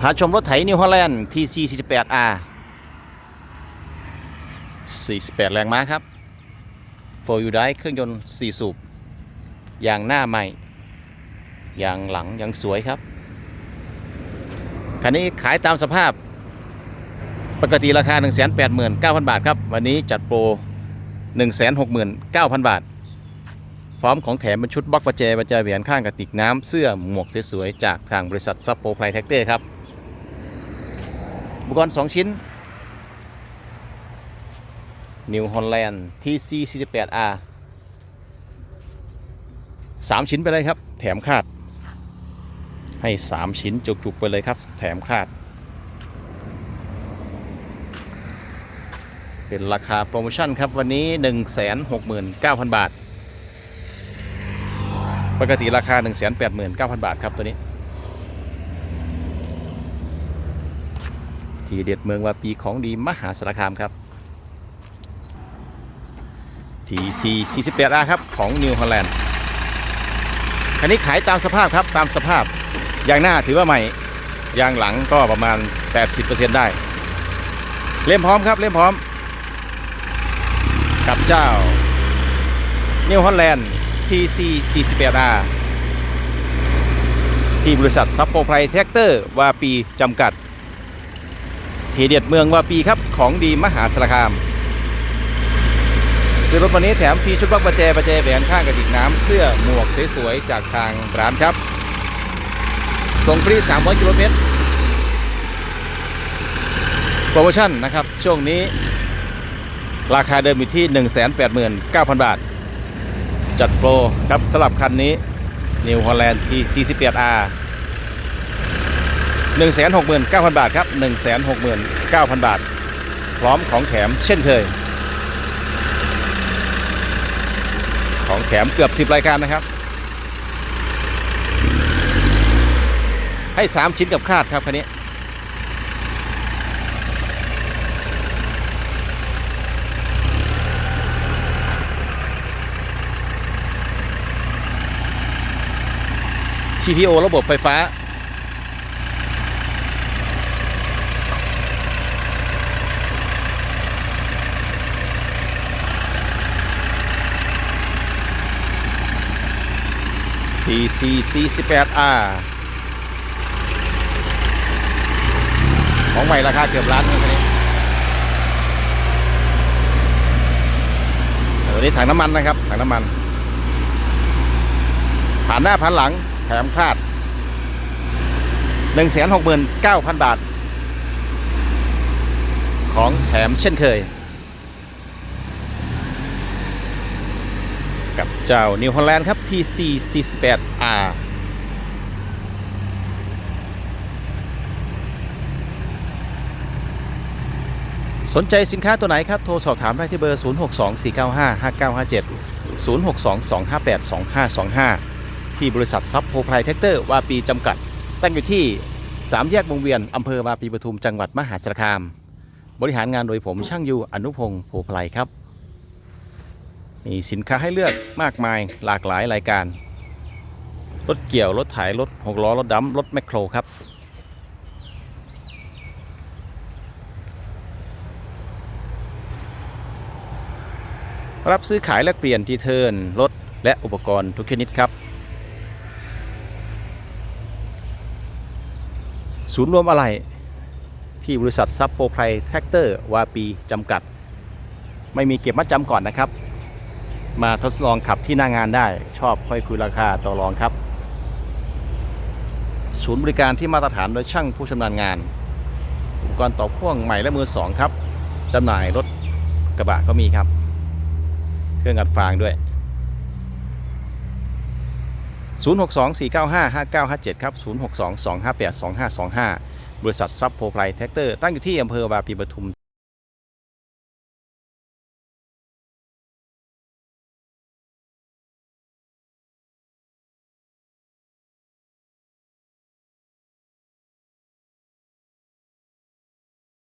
พาชมรถไถนิวฮอลแลนด์ TC 48R 48 แรงม้าครับโฟยูไดเครื่องยนต์ 4 สูบยางหน้าใหม่ยางหลังยังสวยครับ คันนี้ขายตามสภาพ ปกติราคา 189,000 บาทครับ วันนี้จัดโปร 169,000 บาท พร้อมของแถมเป็นชุดบล็อกประแจประแจเหรียญข้างกระติกน้ำเสื้อหมวกสวยๆจากทางบริษัทซัปโปไพรแท็กเตอร์ครับ อุปกรณ์ 2 ชิ้น New Holland TC 48R 3 ชิ้นไปเลยครับ แถมคาด ให้ 3 ชิ้นจุกๆไปเลยครับ แถมคาด เป็นราคาโปรโมชั่นครับวันนี้ 169,000 บาท ปกติราคา 189,000 บาทครับตัวนี้ ทีเด็ดเมืองวาปีของดีมหาสารคามครับ TC 48 R ครับของนิวฮอลแลนด์คันนี้ขายตามสภาพครับตามสภาพยางหน้าถือว่าใหม่ยางหลังก็ประมาณ 80%ได้ เล่มพร้อมครับเล่มพร้อม กับเจ้านิวฮอลแลนด์ TC 48 R ที่บริษัทซัปโปไพรแท็กเตอร์วาปีจำกัด ทีเด็ดเมืองวาปีครับของดีมหาสารคามซื้อรถวันนี้แถมฟรีชุดบล็อกประแจประแจแหวนข้างกระดิกน้ำเสื้อหมวกสวยๆจากทางร้านครับ ส่งฟรี 300 กิโลเมตรโปรโมชั่นนะครับ ช่วงนี้ ราคาเดิมอยู่ที่ 189,000 บาท จัดโปรครับสำหรับคันนี้ New Holland T48R 169,000 บาทครับ 169,000 บาท พร้อมของแถมเช่นเคย ของแถมเกือบ 10 รายการนะครับ ให้ 3 ชิ้นกับคาดครับคันนี้ TPO ระบบไฟฟ้า TC C18R ของใหม่ราคาเกือบล้านครับคันนี้ตัวนี้ถังน้ำมันนะครับ ถังน้ำมัน ผ่านหน้าผ่านหลัง แถมคาด 169,000 บาท ของแถมเช่นเคย กับเจ้านิวฮอลแลนด์ครับ TC 48R สนใจสินค้าตัวไหนครับ โทรสอบถามได้ที่เบอร์ 0624955957 0622582525 ที่บริษัทซับโพไพรเทคเตอร์วาปีจำกัด ตั้งอยู่ที่ 3 แยกวงเวียน อำเภอวาปีปทุมจังหวัดมหาสารคาม บริหารงานโดยผมช่างยูอนุพงศ์โพไพรครับ มีสินค้าให้เลือกมากมายหลากหลายรายการ รถเกี่ยว รถไถรถหกล้อ รถดำรถแมคโครครับ รับซื้อขายแลกเปลี่ยนทีเทิร์นรถและอุปกรณ์ทุกชนิดครับ ศูนย์รวมอะไหล่ที่บริษัทซับโปรไพรแท็กเตอร์วาปีจำกัด ไม่มีเก็บมัดจำก่อนนะครับ มาทดลองขับที่หน้างานได้ ชอบค่อยคุยราคาต่อรองครับ ศูนย์บริการที่มาตรฐานโดยช่างผู้ชำนาญงาน อุปกรณ์ต่อพ่วงใหม่และมือสองครับจำหน่ายรถกระบะก็มีครับ เครื่องอัดฟางด้วย 0624955957 ครับ 0622582525 บริษัทซับโพไพรแท็กเตอร์ตั้งอยู่ที่อำเภอวาปีปทุม